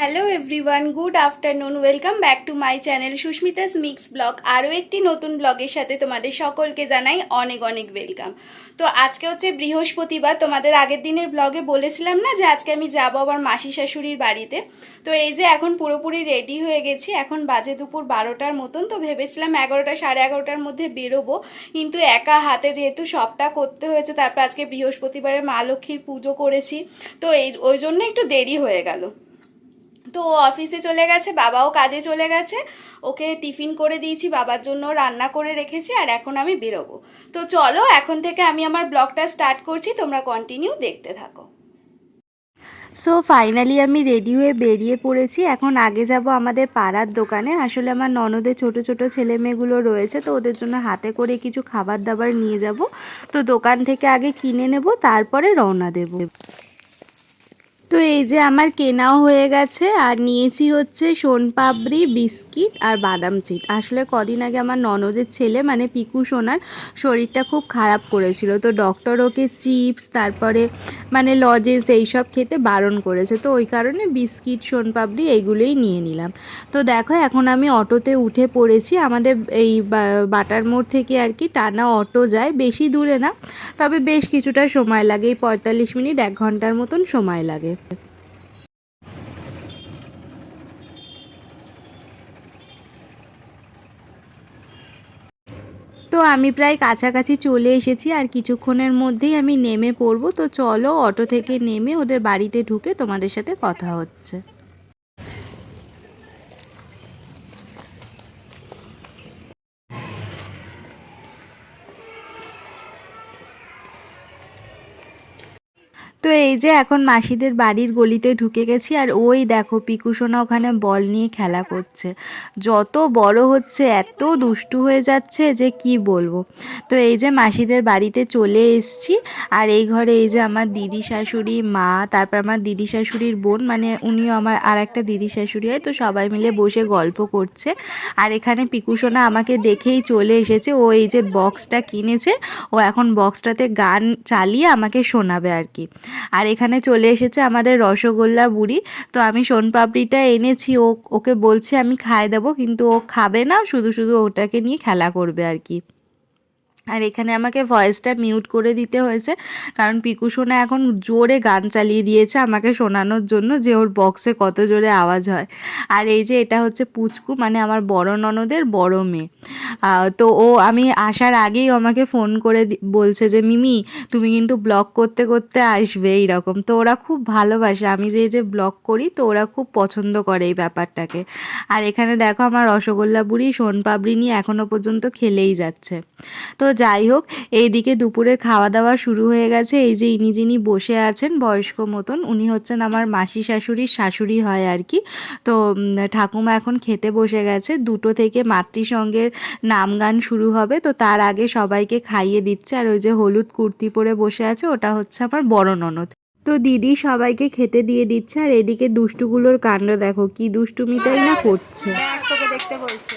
Hello everyone good afternoon welcome back to my channel Susmita's mix blog আরও একটি নতুন ব্লগের সাথে তোমাদের সকলকে জানাই অনেক অনেক ওয়েলকাম তো আজকে হচ্ছে বৃহস্পতিবার, তোমাদের আগের দিনের ব্লগে বলেছিলাম না যে আজকে আমি যাব আবার মাসি শাশুড়ির বাড়িতে? তো এই যে এখন পুরোপুরি রেডি হয়ে গেছি, এখন বাজে দুপুর বারোটার মতন, তো ভেবেছিলাম এগারোটা সাড়ে এগারোটার মধ্যে বেরোবো, কিন্তু একা হাতে যেহেতু সবটা করতে হয়েছে, তারপর আজকে বৃহস্পতিবারে মা লক্ষ্মীর পুজো করেছি, তো এই, ওই জন্য একটু দেরি হয়ে গেল। তো অফিসে চলে গেছে, বাবাও কাজে চলে গেছে। ওকে টিফিন করে দিয়েছি, বাবার জন্য রান্না করে রেখেছি, আর এখন আমি বেরোবো। তো চলো, এখন থেকে আমি আমার ব্লগটা স্টার্ট করছি, তোমরা কন্টিনিউ দেখতে থাকো। সো ফাইনালি আমি রেডি হয়ে বেরিয়ে পড়েছি। এখন আগে যাব আমাদের পাড়ার দোকানে। আসলে আমার ননদের ছোট ছোট ছেলে মেয়েগুলো রয়েছে, তো ওদের জন্য হাতে করে কিছু খাবার দাবার নিয়ে যাব। তো দোকান থেকে আগে কিনে নেব, তারপরে রওনা দেব। তো এই যে আমার কেনাও হয়ে গেছে, আর নিয়েছি হচ্ছে সোনপাপড়ি, বিস্কিট আর বাদাম চিট। আসলে কদিন আগে আমার ননদের ছেলে মানে পিকু সোনার, শরীরটা খুব খারাপ করেছিল। তো ডক্টর ওকে চিপস, তারপরে মানে লজেন্স এইসব খেতে বারণ করেছে। তো ওই কারণে বিস্কিট, সোনপাপড়ি এইগুলোই নিয়ে নিলাম। তো দেখো, এখন আমি অটোতে উঠে পড়েছি। আমাদের এই বাটার মোড় থেকে আর কি টানা অটো যায়, বেশি দূরে না। তবে বেশ কিছুটা সময় লাগে। এই পঁয়তাল্লিশ মিনিট, এক ঘণ্টার মতন সময় লাগে। তো আমি প্রায় কাছাকাছি চলে এসেছি আর কিছুক্ষণের মধ্যেই আমি নেমে পড়ব। তো চলো অটো থেকে নেমে ওদের বাড়িতে ঢুকে তোমাদের সাথে কথা হচ্ছে। তো এই যে এখন মাসিদের বাড়ির গলিতে ঢুকে গেছি আর ওই দেখো পিকুসোনা ওখানে বল নিয়ে খেলা করছে। যত বড় হচ্ছে, এত দুষ্টু হয়ে যাচ্ছে যে কি বলব। তো এই যে মাসিদের বাড়িতে চলে এসছি আর এই ঘরে এই যে আমার দিদি শাশুড়ি, মা, তারপর আমার দিদি শাশুড়ির বোন মানে উনিও আমার আর একটা দিদি শাশুড়ি হয়, তো সবাই মিলে বসে গল্প করছে। আর এখানে পিকুসোনা আমাকে দেখেই চলে এসেছে, ও এই যে বক্সটা কিনেছে, ও এখন বক্সটাতে গান চালিয়ে আমাকে শোনাবে আর কি। আর এখানে চলে এসেছে আমাদের রসগোল্লা বুড়ি। তো আমি সোনপাপড়িটা এনেছি, ও, ওকে বলছি আমি খাই দেবো, কিন্তু ও খাবে না, শুধু শুধু ওটাকে নিয়ে খেলা করবে আর কি। আর এখানে আমাকে ভয়েসটা মিউট করে দিতে হয়েছে। কারণ পিকু সোনা এখন জোরে গান চালিয়ে দিয়েছে আমাকে শোনানোর জন্য যে ওর বক্সে কত জোরে আওয়াজ হয়। আর এই যে এটা হচ্ছে পুচকু মানে আমার বড় ননদের বড় মেয়ে। তো ও, আমি আসার আগেই আমাকে ফোন করে বলছে যে, মিমি, তুমি কিন্তু ব্লগ করতে করতে আসবে এইরকম। তো ওরা খুব ভালোবাসে। আমি যে যে ব্লগ করি, তো ওরা খুব পছন্দ করে এই ব্যাপারটাকে। আর এখানে দেখো আমার রসগোল্লা বুড়ি, সোনপাপড়ি নিয়ে এখনও পর্যন্ত খেলেই যাচ্ছে। তো যাই হোক এইদিকে দুপুরের খাওয়া দাওয়া শুরু হয়ে গেছে। এই যে ইনি যিনি বসে আছেন বয়স্ক মতন উনি হচ্ছেন আমার মাসি শাশুড়ির শাশুড়ি হয় আর কি। তো ঠাকুমা এখন খেতে বসে গেছে। দুটো থেকে মাতৃসঙ্গের নাম গান শুরু হবে। তো তার আগে সবাইকে খাইয়ে দিচ্ছে। আর ওই যে হলুদ কুর্তি পরে বসে আছে ওটা হচ্ছে আমার বড় ননদ। তো দিদি সবাইকে খেতে দিয়ে দিচ্ছে। আর এদিকে দুষ্টুগুলোর কাণ্ড দেখো কি দুষ্টুমিটাই না করছে? তোকে দেখতে বলছে।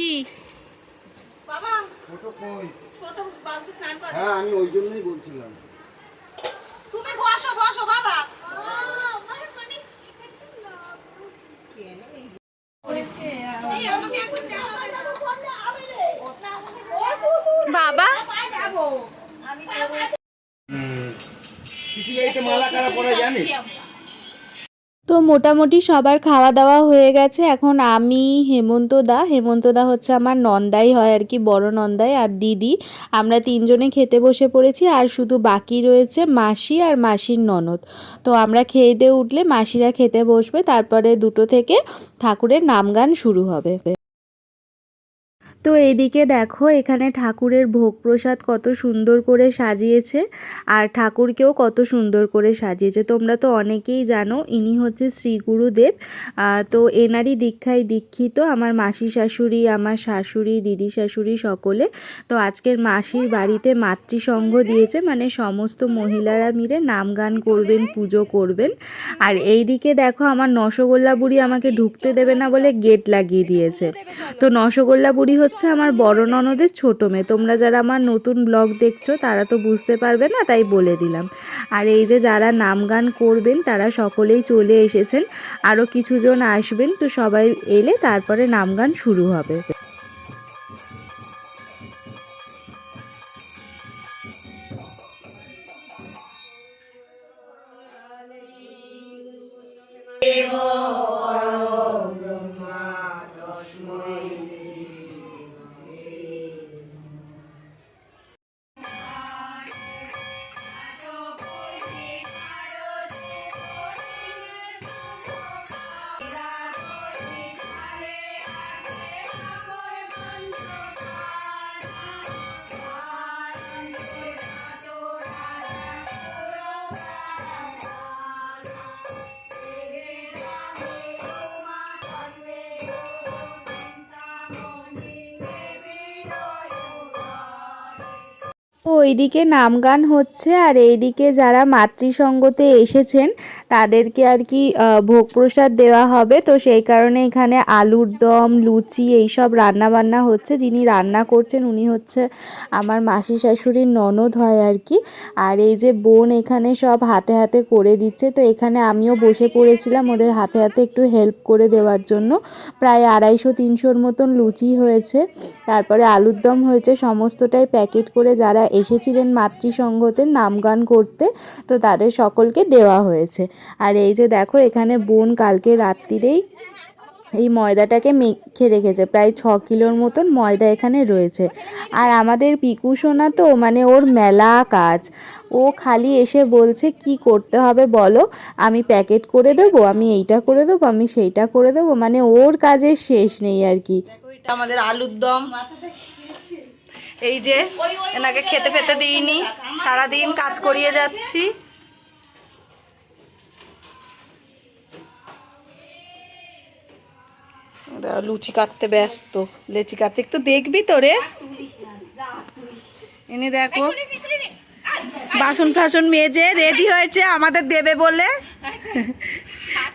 কি? ছোট কই? হ্যাঁ আমি ওই জন্যই বলছিলাম। তুমি বসো বসো বাবা। বাবা? বাড়িতে মালা কারা পড়া জানিস? তো মোটামুটি সবার খাওয়া দাওয়া হয়ে গেছে। এখন আমি, হেমন্ত দা হেমন্ত দা হচ্ছে আমার নন্দাই হয় আর কি, বড় নন্দাই আর দিদি। আমরা তিনজনে খেতে বসে পড়েছি আর শুধু বাকি রয়েছে মাসি আর মাসির ননদ। তো আমরা খেয়ে দিয়ে উঠলে মাসিরা খেতে বসবে, তারপরে দুটো থেকে ঠাকুরের নাম গান শুরু হবে। তো এইদিকে দেখো, এখানে ঠাকুরের ভোগ প্রসাদ কত সুন্দর করে সাজিয়েছে আর ঠাকুরকেও কত সুন্দর করে সাজিয়েছে। তোমরা তো অনেকেই জানো, ইনি হচ্ছে শ্রী গুরুদেব। তো এনারই দীক্ষায় দীক্ষিত আমার মাসি শাশুড়ি, আমার শাশুড়ি, দিদি শাশুড়ি সকলে। তো আজকের মাসির বাড়িতে মাতৃসংঘ দিয়েছে মানে সমস্ত মহিলারা মিলে নাম গান করবেন, পুজো করবেন। আর এইদিকে দেখো, আমার নসগোল্লা বুড়ি আমাকে ঢুকতে দেবে না বলে গেট লাগিয়ে দিয়েছে। তো নসগোল্লা বুড়ি হচ্ছে আমার বড় ননদের ছোটো মেয়ে। তোমরা যারা আমার নতুন ব্লগ দেখছ, তারা তো বুঝতে পারবে না, তাই বলে দিলাম। আর এই যে যারা নাম গান করবেন, তারা সকলেই চলে এসেছেন। আরও কিছুজন আসবেন, তো সবাই এলে তারপরে নাম গান শুরু হবে। তো ওইদিকে নামগান হচ্ছে আর এইদিকে যারা মাতৃসঙ্গতে এসেছেন তাদেরকে আর কি ভোগ প্রসাদ দেওয়া হবে। তো সেই কারণে এখানে আলুর দম, লুচি এইসব রান্না বান্না হচ্ছে। যিনি রান্না করছেন উনি হচ্ছে আমার মাসি শাশুড়ির ননদ হয় আর কি। আর এই যে বোন এখানে সব হাতে হাতে করে দিচ্ছে। তো এখানে আমিও বসে পড়েছিলাম ওদের হাতে হাতে একটু হেল্প করে দেওয়ার জন্য। প্রায় আড়াইশো, তিনশোর মতন লুচি হয়েছে। তারপরে আলুর দম হয়েছে। সমস্তটাই প্যাকেট করে যারা এসেছিলেন মাতৃসংঘতে নাম গান করতে, তো তাদের সকলকে দেওয়া হয়েছে। আর এই যে দেখো, এখানে বোন কালকে রাত্রিরেই এই ময়দাটাকে মেখে রেখেছে। প্রায় ছ কিলোর মতন ময়দা এখানে রয়েছে। আর আমাদের পিকু সোনা তো মানে ওর মেলা কাজ। ও খালি এসে বলছে, কি করতে হবে বলো? আমি প্যাকেট করে দেবো, আমি এইটা করে দেবো, আমি সেইটা করে দেবো। মানে ওর কাজের শেষ নেই আর কি। আমাদের আলুর দম। এই যে, এনাকে খেতে ফেতে দিইনি। সারাদিন কাজ করিয়ে যাচ্ছি। লুচি কাটতে ব্যস্ত। লেচি কাটতে একটু দেখবি তো রে এনে দেখো। বাসন ফাসন মেজে রেডি হয়েছে আমাদের দেবে বলে।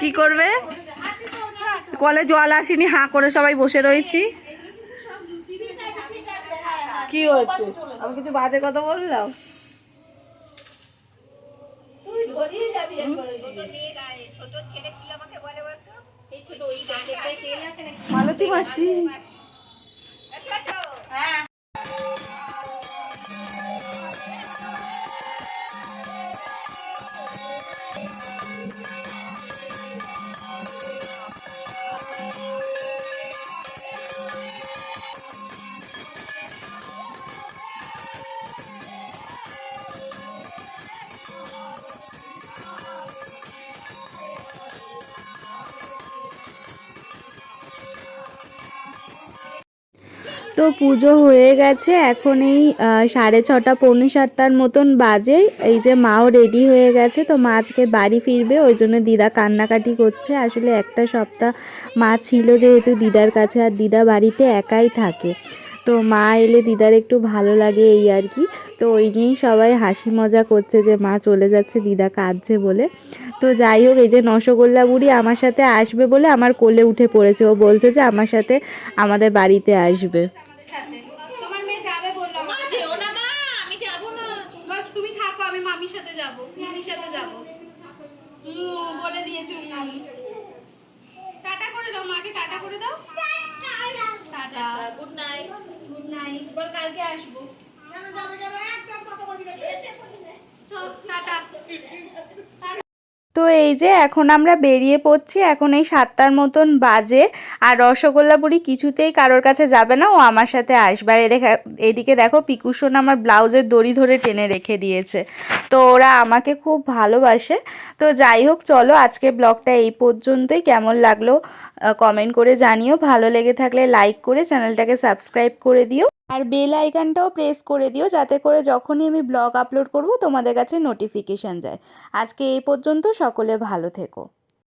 কি করবে? কলে জল আসেনি, হাঁ করে সবাই বসে রয়েছি। কি হচ্ছে আমি কিছু বাজে কথা বললাম? মালতী মাসি। তো পুজো হয়ে গেছে। এখন এই সাড়ে ছটা পৌনে সাতটার মতন বাজে। এই যে মাও রেডি হয়ে গেছে, তো মা আজকে বাড়ি ফিরবে, ওই জন্য দিদা কান্নাকাটি করছে। আসলে একটা সপ্তাহ মা ছিল যেহেতু দিদার কাছে, আর দিদা বাড়িতে একাই থাকে। তো মা এলে দিদার একটু ভালো লাগে এই আর কি। তো ওই নিয়েই সবাই হাসি মজা করছে যে মা চলে যাচ্ছে, দিদা কাঁদছে বলে। তো যাই হোক, এই যে নসগোল্লা বুড়ি আমার সাথে আসবে বলে আমার কোলে উঠে পড়েছে। ও বলছে যে আমার সাথে আমাদের বাড়িতে আসবে সাথে তোমার মেয়ে যাবে বললাম বল, তুমি থাকো আমি মামির সাথে যাব মামির সাথে যাব বলে দিয়েছি উনি। টাটা করে দাও মাকে টাটা করে দাও। Tata. Good night. Good night. বল কালকে আসব চল টাটা তো এই যে এখন আমরা বেরিয়ে পড়ছি, এখন এই সাতটার মতন বাজে আর রসগোল্লা পুরি কিছুতেই কারোর কাছে যাবে না, ও আমার সাথে আসবে। আর এদিকে দেখো পিকুসোন আমার ব্লাউজের দড়ি ধরে টেনে রেখে দিয়েছে। তো ওরা আমাকে খুব ভালোবাসে। তো যাই হোক, চলো আজকে ব্লগটা এই পর্যন্তই। কেমন লাগল কমেন্ট করে জানিও। ভালো লেগে থাকলে লাইক করে চ্যানেলটাকে সাবস্ক্রাইব করে দিও। আর বেল আইকনটাও প্রেস করে দিও, যাতে করে যখনই আমি ব্লগ আপলোড করব তোমাদের কাছে নোটিফিকেশান যায়। আজকে এই পর্যন্ত সকলে ভালো থেকো।